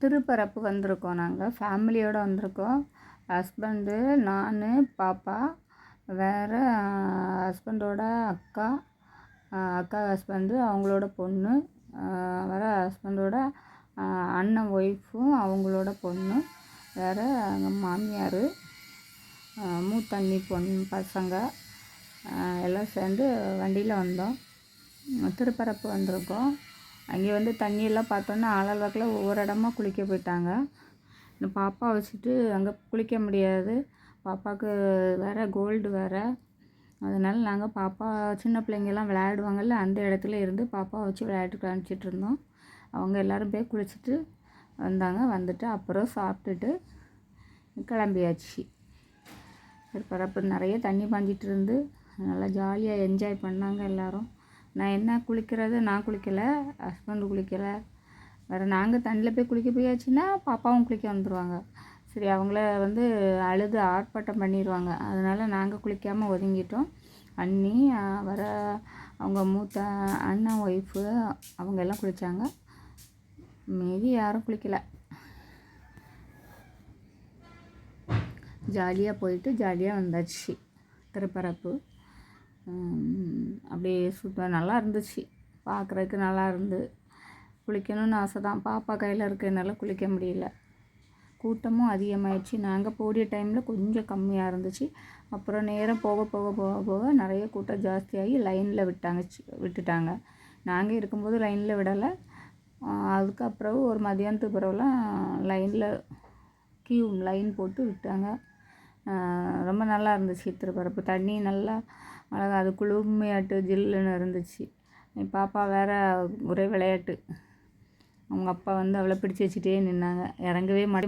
திருப்பரப்பு வந்திருக்கோம் நாங்கள். ஃபேமிலியோடு வந்திருக்கோம். ஹஸ்பண்டு நான் பாப்பா வேறு ஹஸ்பண்டோட அக்கா அக்கா ஹஸ்பண்டு அவங்களோட பொண்ணு வேறு ஹஸ்பண்டோட அண்ணன் ஒய்ஃபும் அவங்களோட பொண்ணு வேறு எங்கள் மாமியார் மூத்தண்ணி பொண் பசங்க எல்லாம் சேர்ந்து வண்டியில் வந்தோம். திருப்பரப்பு வந்திருக்கோம். அங்கே வந்து தண்ணியெல்லாம் பார்த்தோன்னா ஆளால் வாக்கில் ஒவ்வொரு இடமா குளிக்க போயிட்டாங்க. இந்த பாப்பா வச்சுட்டு அங்கே குளிக்க முடியாது. பாப்பாவுக்கு வேறு கோல்டு வேறு. அதனால் நாங்கள் பாப்பா சின்ன பிள்ளைங்கெல்லாம் விளையாடுவாங்கள்ல அந்த இடத்துல இருந்து பாப்பா வச்சு விளையாட்டு காமிச்சிட்டு இருந்தோம். அவங்க எல்லோரும் போய் குளிச்சுட்டு வந்தாங்க. வந்துட்டு அப்புறம் சாப்பிட்டுட்டு கிளம்பியாச்சு. பரப்பு நிறைய தண்ணி பாஞ்சிட்டு இருந்து நல்லா ஜாலியாக என்ஜாய் பண்ணாங்க எல்லோரும். நான் என்ன குளிக்கிறது நான் குளிக்கலை ஹஸ்பண்டு குளிக்கலை. வேறு நாங்கள் தண்ணியில் போய் குளிக்க போயாச்சுன்னா பாப்பாவும் குளிக்க வந்துடுவாங்க சரி அவங்கள வந்து அழுது ஆர்ப்பாட்டம் பண்ணிடுவாங்க அதனால் நாங்கள் குளிக்காமல் ஒதுங்கிட்டோம். அண்ணி வர அவங்க மூத்த அண்ணன் ஒய்ஃபு அவங்க எல்லாம் குளித்தாங்க மீதி யாரும் குளிக்கலை. ஜாலியாக போயிட்டு ஜாலியாக வந்தாச்சு. திருப்பரப்பு. அப்படியே சூப்பர் நல்லா இருந்துச்சு. பார்க்குறதுக்கு நல்லா இருந்து. குளிக்கணும்னு ஆசை தான் பாப்பா கையில் இருக்கிறதுனால குளிக்க முடியல. கூட்டமும் அதிகமாகிடுச்சு நாங்கள் போடிய டைமில் கொஞ்சம் கம்மியாக இருந்துச்சு. அப்புறம் நேரம் போக போக போக போக நிறைய கூட்டம் ஜாஸ்தியாகி லைனில் விட்டாங்க விட்டுட்டாங்க. நாங்கள் இருக்கும்போது லைனில் விடலை. அதுக்கப்புறம் ஒரு மதியானத்துக்கு பிறகுலாம் லைனில் க்யூ லைன் போட்டு விட்டாங்க. ரொம்ப நல்லா இருந்துச்சு திருப்பரப்பு தண்ணி நல்லா அழகா அது குளுமையாட்டு ஜில்லுன்னு இருந்துச்சு. என் பாப்பா வேறு ஒரே விளையாட்டு. அவங்க அப்பா வந்து அவளை பிடிச்சி வச்சுட்டே நின்னாங்க. இறங்கவே மாட்டேன்.